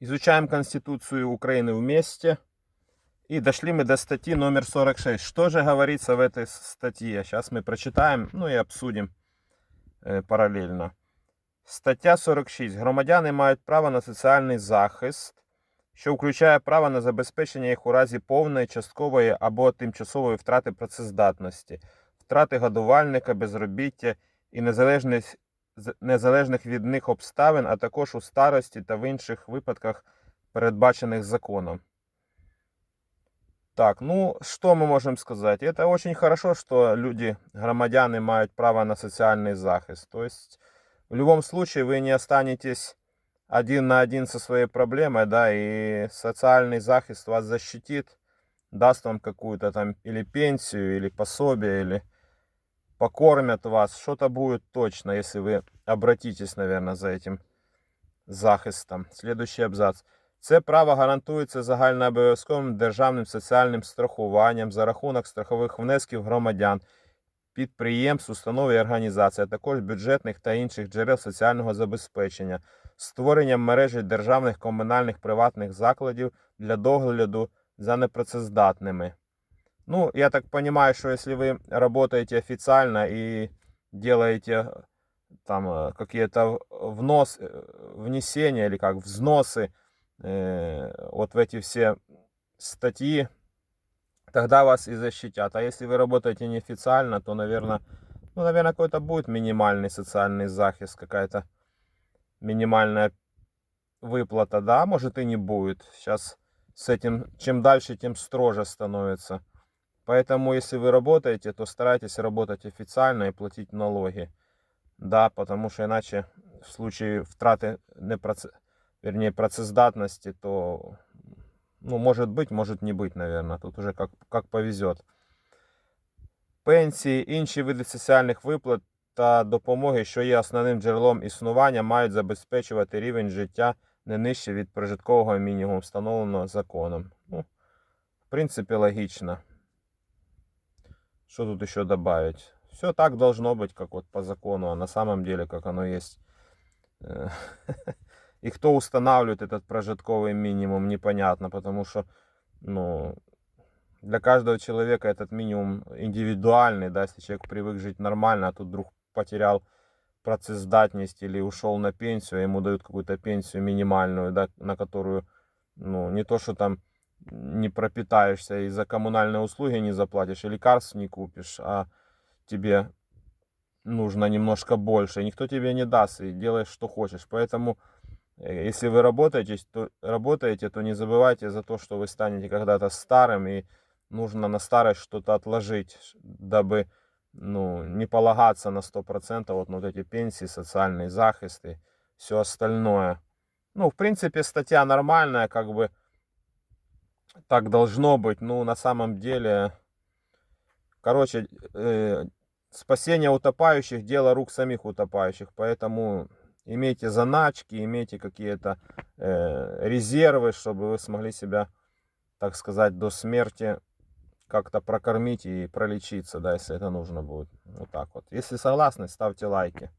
Изучаем Конституцию Украины вместе. И дошли мы до статьи номер 46. Что же говорится в этой статье? Сейчас мы прочитаем, ну и обсудим е, паралельно. Стаття 46. Громадяни мають право на соціальний захист, що включає право на забезпечення їх у разі повної, часткової або тимчасової втрати працездатності, втрати годувальника, безробіття і незалежних, з- незалежних від них обставин, а також у старості та в інших випадках, передбачених законом. Так, ну что мы можем сказать? Это очень хорошо, что люди, громадяне, имеют право на социальный захист. То есть в любом случае вы не останетесь один на один со своей проблемой, да, и социальный захист вас защитит, даст вам какую-то там или пенсию, или пособие, или покормят вас. Что-то будет точно, если вы обратитесь, наверное, за этим захистом. Следующий абзац. Це право гарантується загальнообов'язковим державним соціальним страхуванням за рахунок страхових внесків громадян, підприємств, установ і організацій, а також бюджетних та інших джерел соціального забезпечення, створенням мережі державних комунальних приватних закладів для догляду за непрацездатними. Ну, я так понимаю, что если вы работаете официально и делаете там э, какие-то внос, э, внесения или как взносы э, вот в эти все статьи, тогда вас и защитят. А если вы работаете неофициально, то, наверное, ну, наверное, какой-то будет минимальный социальный захист, какая-то минимальная выплата, да, может и не будет. Сейчас с этим, чем дальше, тем строже становится. Поэтому, если вы работаете, то старайтесь работать официально и платить налоги. Да, потому что иначе в случае втраты непроце... вернее, працездатности, то ну, может быть, может не быть, наверное. Тут уже как, как повезет. Пенсії, інші види соціальних виплат та допомоги, що є основним джерелом існування, мають забезпечувати рівень життя не нижче від прожиткового мінімуму, встановленого законом. Ну, в принципе, логично. Что тут еще добавить? Все так должно быть, как вот по закону, а на самом деле, как оно есть. И кто устанавливает этот прожитковый минимум, непонятно, потому что, ну, для каждого человека этот минимум индивидуальный, да, если человек привык жить нормально, а тут вдруг потерял процездатность или ушел на пенсию, а ему дают какую-то пенсию минимальную, да, на которую, ну, не то, что там не пропитаешься и за коммунальные услуги не заплатишь, и лекарств не купишь, а тебе нужно немножко больше. Никто тебе не даст, и делаешь, что хочешь. Поэтому, э, если вы работаете, то, работаете, то не забывайте за то, что вы станете когда-то старым, и нужно на старость что-то отложить, дабы ну, не полагаться на 100% вот вот эти пенсии, социальный захист и все остальное. Ну, в принципе, статья нормальная, как бы так должно быть. Ну, на самом деле, короче, э, спасение утопающих дело рук самих утопающих. Поэтому имейте заначки, имейте какие-то э, резервы, чтобы вы смогли себя, так сказать, до смерти как-то прокормить и пролечиться, да, если это нужно будет. Вот так вот. Если согласны, ставьте лайки.